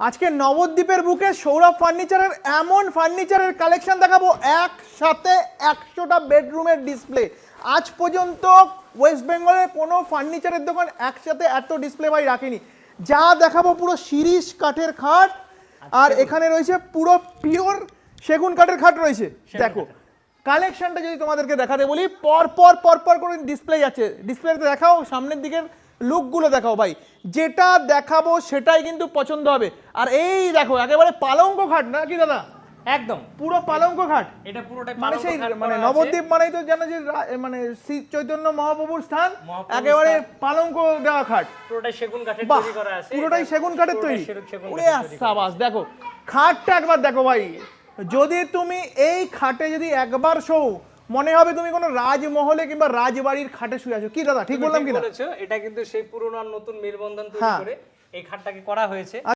আজকে নবদ্বীপের বুকে সৌরভ ফার্নিচারের এমন ফার্নিচারের কালেকশন দেখাবো। একসাথে একশোটা বেডরুমের ডিসপ্লে। আজ পর্যন্ত ওয়েস্ট বেঙ্গলের কোনো ফার্নিচারের দোকান একসাথে এত ডিসপ্লে ভাই রাখেনি। যা দেখাবো পুরো শিরিষ কাঠের খাট। আর এখানে রয়েছে পুরো পিওর সেগুন কাঠের খাট রয়েছে। দেখো কালেকশনটা যদি তোমাদেরকে দেখাতে বলি পর পর পর পর করে ডিসপ্লে যাচ্ছে ডিসপ্লেতে দেখাও সামনের দিকের লুকগুলো দেখাও ভাই। যেটা দেখাবো সেটাই কিন্তু পছন্দ হবে। আর এই দেখো একেবারে পালঙ্ক খাট নাকি দাদা? একদম। পুরো পালঙ্ক ঘাট। এটা পুরোটাই মানে সেই মানে নবদ্বীপ মানেই তো জানো যে মানে শ্রী চৈতন্য মহাপ্রভুর স্থান একেবারে পালঙ্ক দেওয়া খাট পুরোটাই সেগুন কাঠের তৈরি করা আছে। পুরোটাই সেগুন কাঠের তৈরি। ওরে সাবাস দেখো। খাটটা একবার দেখো ভাই। যদি তুমি এই খাটে যদি একবার শো মনে হবে তুমি কোনো রাজমহলে কিংবা রাজবাড়ির খাটে শুয়ে আছো। কি দাদা ঠিক বললাম কিনা? কি না বলেছ এটা কিন্তু সেই পুরনো আর নতুন মেলবন্ধন তৈরি হ্যাঁ। করে এই খাটটাকে করা হয়েছে।